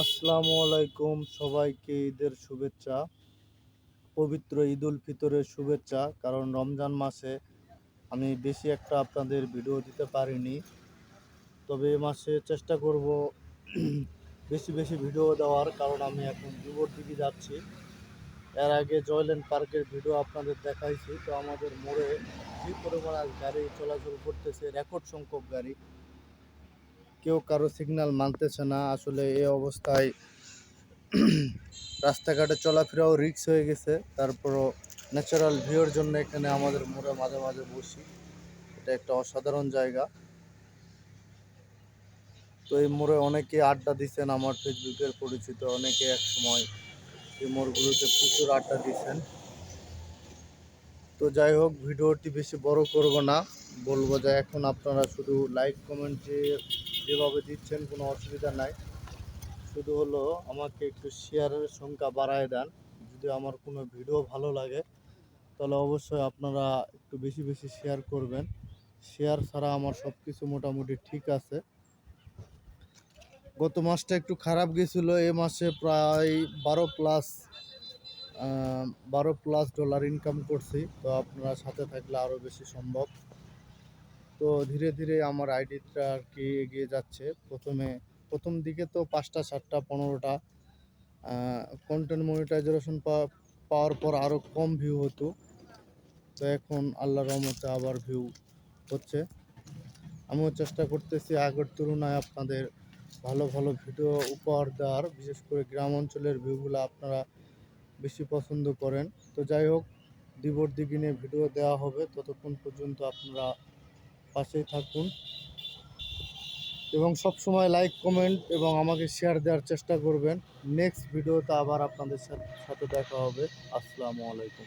আসসালামু আলাইকুম সবাইকে ঈদের শুভেচ্ছা, পবিত্র ঈদ উল ফিতরের শুভেচ্ছা, কারণ রমজান মাসে আমি বেশি একটা আপনাদের ভিডিও দিতে পারিনি। তবে এ মাসে চেষ্টা করব বেশি বেশি ভিডিও দেওয়ার, কারণ আমি এখন যুবর দিকে যাচ্ছি। এর আগে জয়ল্যান্ড পার্কের ভিডিও আপনাদের দেখাইছি, তো আমাদের মোড়ে যে পরিমাণ গাড়ি চলাচল করতেছে, রেকর্ড সংখ্যক গাড়ি। কেউ কারও সিগন্যাল মানতেছে না। আসলে এই অবস্থায় রাস্তাঘাটে চলাফেরাও রিক্স হয়ে গেছে। তারপরও ন্যাচারাল ভিউর জন্য এখানে আমাদের মোড়ে মাঝে মাঝে বসি। এটা একটা অসাধারণ জায়গা। তো এই মোড়ে অনেকে আড্ডা দিচ্ছেন, আমার ফেসবুকের পরিচিত অনেকে এক সময় এই মোড়গুলোতে প্রচুর আড্ডা দিচ্ছেন। তো যাই হোক, ভিডিওটি বেশি বড় করব না। বলব যে এখন আপনারা শুধু লাইক কমেন্ট যেভাবে দিচ্ছেন কোনো অসুবিধা নাই। শুধু হলো আমাকে একটু শেয়ারের সংখ্যা বাড়ায় দেন। যদি আমার কোনো ভিডিও ভালো লাগে, তাহলে অবশ্যই আপনারা একটু বেশি বেশি শেয়ার করবেন। শেয়ার ছাড়া আমার সব কিছু মোটামুটি ঠিক আছে। গত মাসটা একটু খারাপ গেছিল, এ মাসে প্রায় বারো প্লাস বারো প্লাস ডলার ইনকাম করছি। তো আপনারা সাথে থাকলে আরও বেশি সম্ভব। তো ধীরে ধীরে আমার আইডিটা আর কি এগিয়ে যাচ্ছে। প্রথমে, প্রথম দিকে তো পাঁচটা, সাতটা, পনেরোটা কন্টেন্ট মনিটাইজেশন পাওয়ার পর আরও কম ভিউ হতো। তো এখন আল্লাহ রহমতে আবার ভিউ হচ্ছে। আমিও চেষ্টা করতেছি আগের তুলনায় আপনাদের ভালো ভালো ভিডিও উপহার দেওয়ার। বিশেষ করে গ্রাম অঞ্চলের ভিউগুলো আপনারা বেশি পছন্দ করেন। তো যাই হোক, দিবর দিগিনে ভিডিও দেওয়া হবে। ততক্ষণ পর্যন্ত আপনারা পাশেই থাকুন। এবং সব সময় লাইক কমেন্ট এবং আমাকে শেয়ার দেওয়ার চেষ্টা করবেন। নেক্সট ভিডিওতে আবার আপনাদের সাথে দেখা হবে। আসসালামু আলাইকুম।